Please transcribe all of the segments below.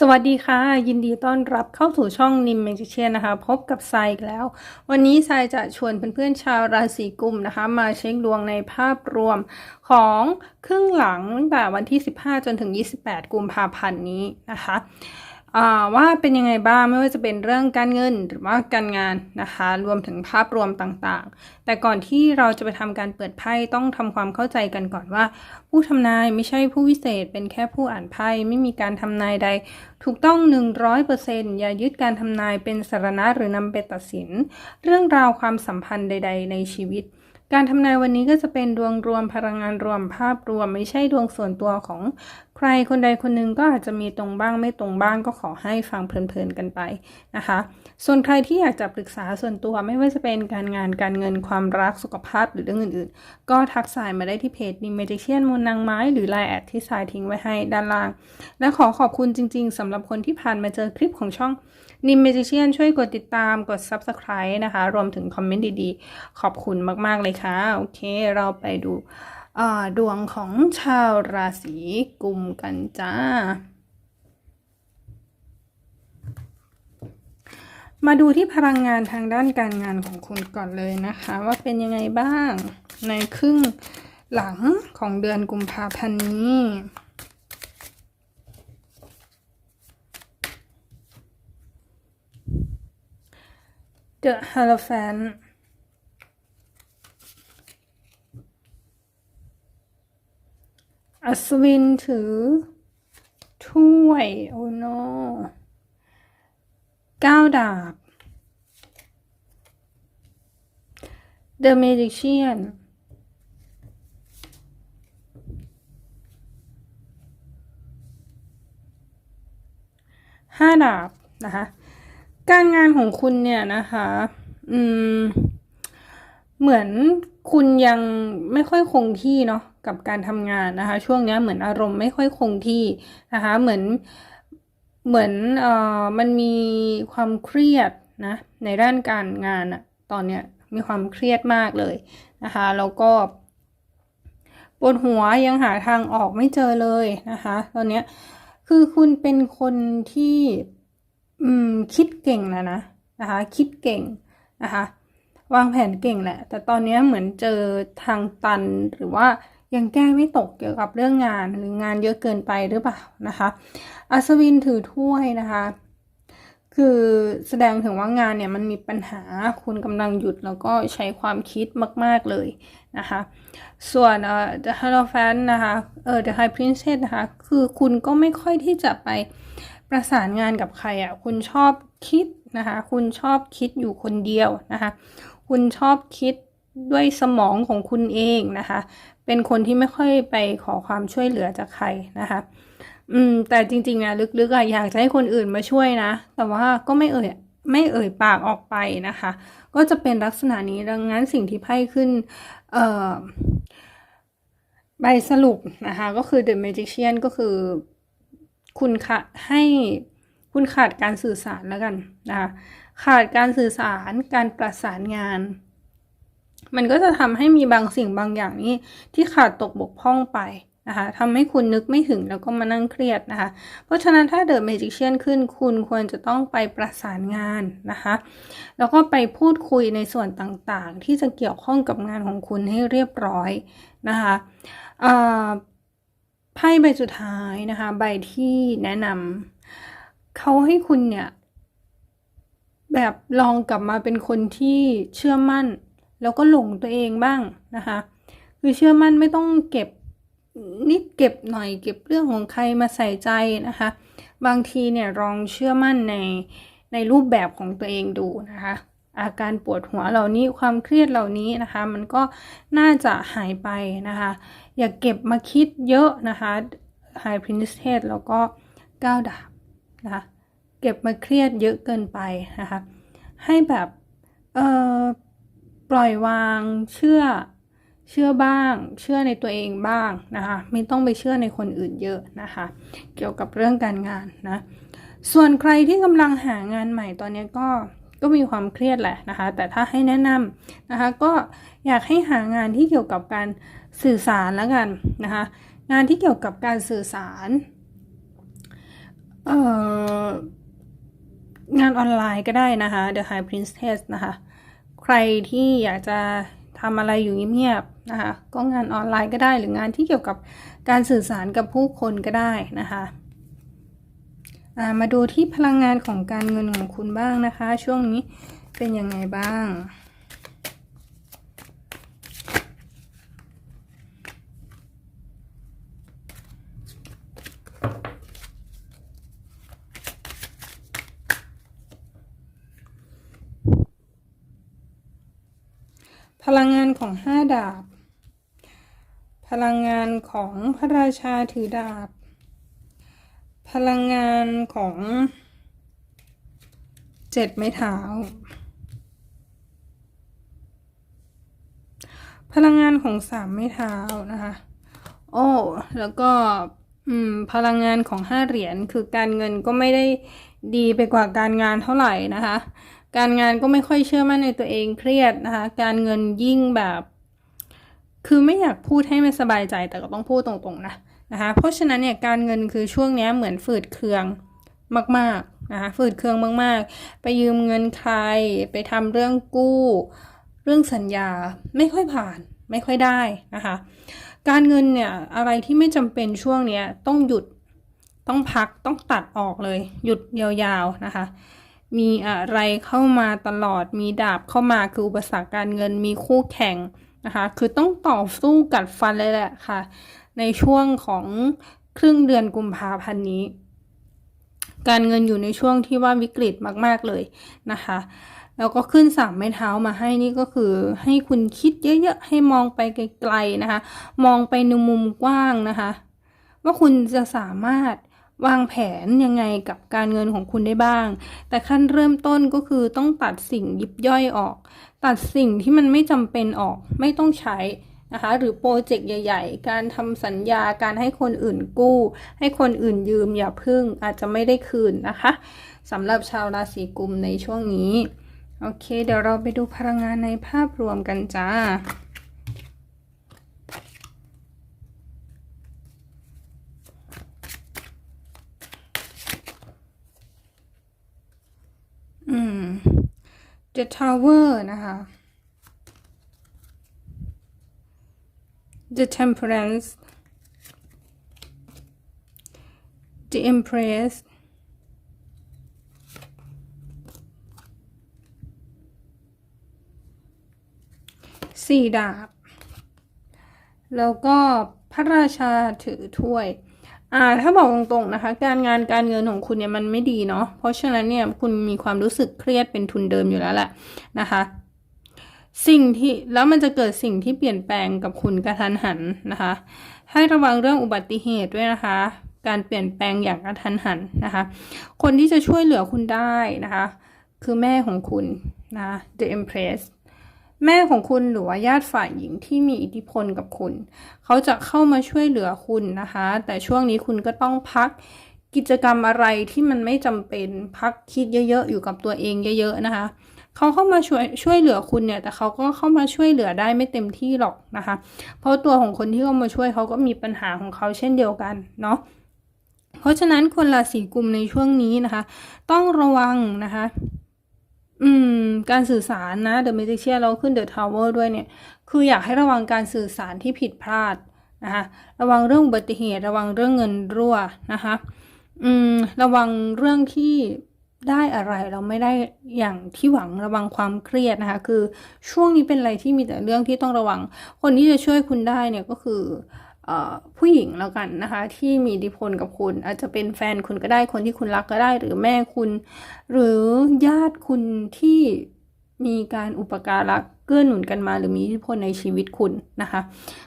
สวัสดีค่ะ ยินดีต้อนรับเข้าสู่ช่องนิมเมจิเชียนนะคะ พบกับทรายอีกแล้ว วันนี้ทรายจะชวนเพื่อนๆชาวราศีกุมนะคะ มาเช็คดวงในภาพรวมของครึ่งหลังตั้งแต่วันที่ 15 จนถึง 28 กุมภาพันธ์นี้นะคะ ว่าเป็นยังไงบ้างไม่ว่าจะเป็นเรื่องการเงินหรือว่าการงานนะคะ รวมถึงภาพรวมต่างๆ แต่ก่อนที่เราจะไปทำการเปิดไพ่ต้องทำความเข้าใจกันก่อนว่า ผู้ทำนายไม่ใช่ผู้วิเศษ เป็นแค่ผู้อ่านไพ่ไม่มีการทำนายใด ถูกต้อง 100%อย่ายึดการทำนายเป็นสารณะหรือนำไปตัดสิน เรื่องราวความสัมพันธ์ใด ๆ ในชีวิต การทำนายวันนี้ก็จะเป็นดวงรวมพลังงานรวมภาพรวม ไม่ใช่ดวงส่วนตัวของใครคนใดคนหนึ่งก็อาจจะมีตรงบ้างไม่ตรงบ้างก็ขอให้ฟังเพลินๆกันไปนะคะ ส่วนใครที่อยากจะปรึกษาส่วนตัวไม่ว่าจะเป็นการงานการเงินความรักสุขภาพหรือเรื่องอื่นๆ ก็ทักสายมาได้ที่เพจนิมเมจิเชียนมูลนางไม้หรือไลน์แอดที่สายทิ้งไว้ให้ด้านล่าง และขอขอบคุณจริง ๆสำหรับคนที่ผ่านมาเจอคลิปของช่อง นิมเมจิเชียนช่วยกดติดตามกด Subscribe นะคะ รวมถึงคอมเมนต์ดีๆ ขอบคุณมากๆเลยค่ะ โอเค เราไปดูดวงของชาวราศีกุมกันจ้า มาดูที่พลังงานทางด้านการงานของคุณก่อนเลยนะคะ ว่าเป็นยังไงบ้างในครึ่งหลังของเดือนกุมภาพันธ์นี้ The Hierophant อัศวินถือ ถ้วย โอ้โนก้าวดาบ The Magician ห้าดาบ นะคะ การงานของคุณเนี่ยนะคะ อืม เหมือนคุณยังไม่ค่อยคงที่เนาะกับการทำงานนะคะ ช่วงนี้เหมือนอารมณ์ไม่ค่อยคงที่นะคะ เหมือนเหมือนเอ่อมันมีความเครียดนะ ในด้านการงานอะตอนเนี้ยมีความเครียดมากเลยนะคะ แล้วก็ปวดหัวยังหาทางออกไม่เจอเลยนะคะ ตอนเนี้ยคือคุณเป็นคนที่ อืมคิดเก่งนะนะนะคะ คิดเก่งนะคะ วางแผนเก่งแหละ แต่ตอนนี้เหมือนเจอทางตันหรือว่ายังแก้ไม่ตกเกี่ยวกับเรื่องงานหรืองานเยอะเกินไปหรือเปล่านะคะอัศวินถือถ้วยนะคะ คือแสดงถึงว่างานเนี่ยมันมีปัญหาคุณกำลังหยุดแล้วก็ใช้ความคิดมากๆเลยนะคะ ส่วนเอ่อ The Hierophant นะคะเอ่อ The High Princess นะคะ คือคุณก็ไม่ค่อยที่จะไป ประสานงานกับใครอะ่ะคุณชอบคิดนะคะ คุณชอบคิดอยู่คนเดียวนะคะ คุณชอบคิดด้วยสมองของคุณเองนะคะ เป็นคนที่ไม่ค่อยไปขอความช่วยเหลือจากใครนะคะ อืม แต่จริงๆนะลึกๆอะอยากจะให้คนอื่นมาช่วยนะ แต่ว่าก็ไม่เอ่ยไม่เอ่ยปากออกไปนะคะ ก็จะเป็นลักษณะนี้ดังนั้นสิ่งที่ไพ่ขึ้น เอ่อใบสรุปนะคะ ก็คือ The Magician ก็คือ คุณขาดให้คุณขาดการสื่อสารแล้วกันนะคะขาดการสื่อสารการประสานงาน มันก็จะทำให้มีบางสิ่งบางอย่างนี้ที่ขาดตกบกพร่องไปนะคะทำให้คุณนึกไม่ถึงแล้วก็มานั่งเครียดนะคะ เพราะฉะนั้นถ้าเดอะเมจิเชียนขึ้นคุณควรจะต้องไปประสานงานนะคะ แล้วก็ไปพูดคุยในส่วนต่างๆ ที่จะเกี่ยวข้องกับงานของคุณให้เรียบร้อยนะคะ ไพ่ใบสุดท้ายนะคะ ใบที่แนะนำเขาให้คุณเนี่ย แบบลองกลับมาเป็นคนที่เชื่อมั่น แล้วก็หลงตัวเองบ้างนะคะ คือเชื่อมั่นไม่ต้องเก็บนิดเก็บหน่อยเก็บเรื่องของใครมาใส่ใจนะคะ บางทีเนี่ยลองเชื่อมั่นในในรูปแบบของตัวเองดูนะคะ อาการปวดหัวเหล่านี้ความเครียดเหล่านี้นะคะ มันก็น่าจะหายไปนะคะ อย่าเก็บมาคิดเยอะนะคะ High Princess แล้วก็ก้าวดาบนะคะเก็บมาเครียดเยอะเกินไปนะคะให้แบบเออปล่อยวางเชื่อเชื่อบ้าง เชื่อในตัวเองบ้างนะคะไม่ต้องไปเชื่อในคนอื่นเยอะนะคะ เกี่ยวกับเรื่องการงานนะส่วนใครที่กำลังหางานใหม่ตอนนี้ก็ ก็มีความเครียดแหละนะคะ แต่ถ้าให้แนะนำนะคะ ก็อยากให้หางานที่เกี่ยวกับการสื่อสารแล้วกันนะคะ งานที่เกี่ยวกับการสื่อสารงานออนไลน์ก็ได้นะคะ The High Priestess นะคะ ใครที่อยากจะทำอะไรอยู่เงียบๆนะคะ ก็งานออนไลน์ก็ได้หรืองานที่เกี่ยวกับการสื่อสารกับผู้คนก็ได้นะคะ มาดูที่พลังงานของการเงินของคุณบ้างนะคะ ช่วงนี้เป็นยังไงบ้างพลังงานของห้าดาบ พลังงานของพระราชาถือดาบ พลังงานของเจ็ดไม้เท้า พลังงานของสามไม้เท้านะคะ โอ้ แล้วก็พลังงานของห้าเหรียญคือการเงินก็ไม่ได้ดีไปกว่าการงานเท่าไหร่นะคะ การงานก็ไม่ค่อยเชื่อมั่นในตัวเองเครียดนะคะ การเงินยิ่งแบบ คือไม่อยากพูดให้มันสบายใจแต่ก็ต้องพูดตรงๆนะ นะคะเพราะฉะนั้นเนี่ยการเงินคือช่วงนี้เหมือนฝืดเคืองมากๆนะคะฝืดเคืองมากๆ ไปยืมเงินใคร ไปทำเรื่องกู้ เรื่องสัญญาไม่ค่อยผ่านไม่ค่อยได้นะคะ การเงินเนี่ยอะไรที่ไม่จำเป็นช่วงนี้ต้องหยุดต้องพักต้องตัดออกเลย หยุดยาวๆนะคะ มีอะไรเข้ามาตลอดมีดาบเข้ามาคืออุปสรรคการเงินมีคู่แข่งนะคะ คือต้องต่อสู้กัดฟันเลยแหละค่ะ ในช่วงของครึ่งเดือนกุมภาพันธ์นี้ การเงินอยู่ในช่วงที่ว่าวิกฤตมาก ๆ เลยนะคะแล้วก็ขึ้นสามไม้เท้ามาให้นี่ก็คือให้คุณคิดเยอะๆ ให้มองไปไกลๆนะคะ มองไปในมุมกว้างนะคะ ว่าคุณจะสามารถวางแผนยังไงกับการเงินของคุณได้บ้าง แต่ขั้นเริ่มต้นก็คือต้องตัดสิ่งยิบย่อยออก ตัดสิ่งที่มันไม่จำเป็นออกไม่ต้องใช้ นะคะหรือโปรเจกต์ใหญ่ๆ การทำสัญญาการให้คนอื่นกู้ ให้คนอื่นยืมอย่าพึ่งอาจจะไม่ได้คืนนะคะสำหรับชาวราศีกุมในช่วงนี้ โอเค เดี๋ยวเราไปดูพลังงานในภาพรวมกันจ้าอืม The Tower นะคะ The Temperance The Empress สี่ดาบ แล้วก็พระราชาถือถ้วย อ่า ถ้าบอกตรงๆนะคะ การงานการเงินของคุณเนี่ยมันไม่ดีเนาะ เพราะฉะนั้นเนี่ยคุณมีความรู้สึกเครียดเป็นทุนเดิมอยู่แล้วแหละนะคะ สิ่งที่แล้วมันจะเกิดสิ่งที่เปลี่ยนแปลงกับคุณกระทันหันนะคะ ให้ระวังเรื่องอุบัติเหตุด้วยนะคะ การเปลี่ยนแปลงอย่างกระทันหันนะคะ คนที่จะช่วยเหลือคุณได้นะคะ คือแม่ของคุณนะ The Empress แม่ของคุณหรือว่าญาติฝ่ายหญิงที่มีอิทธิพลกับคุณ เขาจะเข้ามาช่วยเหลือคุณนะคะ แต่ช่วงนี้คุณก็ต้องพักกิจกรรมอะไรที่มันไม่จำเป็นพักคิดเยอะๆ อยู่กับตัวเองเยอะ ๆ นะคะ เขาเข้ามาช่วยช่วยเหลือคุณเนี่ย แต่เขาก็เข้ามาช่วยเหลือได้ไม่เต็มที่หรอกนะคะ เพราะตัวของคนที่เข้ามาช่วยเขาก็มีปัญหาของเขาเช่นเดียวกันเนาะเพราะฉะนั้นคนราศีกุมในช่วงนี้นะคะ ต้องระวังนะคะ อืม การสื่อสารนะ The Magician เราขึ้น The Tower ด้วยเนี่ย คืออยากให้ระวังการสื่อสารที่ผิดพลาดนะคะ ระวังเรื่องอุบัติเหตุ ระวังเรื่องเงินรั่วนะคะ อืม ระวังเรื่องที่ ได้อะไรเราไม่ได้อย่างที่หวังระวังความเครียดนะคะ คือช่วงนี้เป็นอะไรที่มีแต่เรื่องที่ต้องระวัง คนที่จะช่วยคุณได้เนี่ยก็คืออผู้หญิงแล้วกันนะคะ ที่มีอิทธิพลกับคุณ อาจจะเป็นแฟนคุณก็ได้คนที่คุณรักก็ได้ หรือแม่คุณ หรือญาติคุณที่มีการอุปการะเกื้อหนุนกันมา หรือมีอิทธิพลในชีวิตคุณนะคะ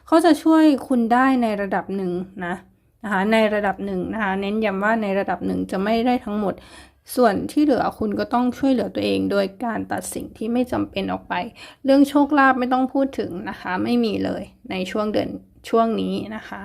เขาจะช่วยคุณได้ในระดับหนึ่งนะนะคะในระดับหนึ่งนะคะเน้นย้ำว่าในระดับหนึ่งจะไม่ได้ทั้งหมด ส่วนที่เหลือคุณก็ต้องช่วยเหลือตัวเองโดยการตัดสิ่งที่ไม่จำเป็นออกไป เรื่องโชคลาภไม่ต้องพูดถึงนะคะ ไม่มีเลยในช่วงเดือนช่วงนี้นะคะ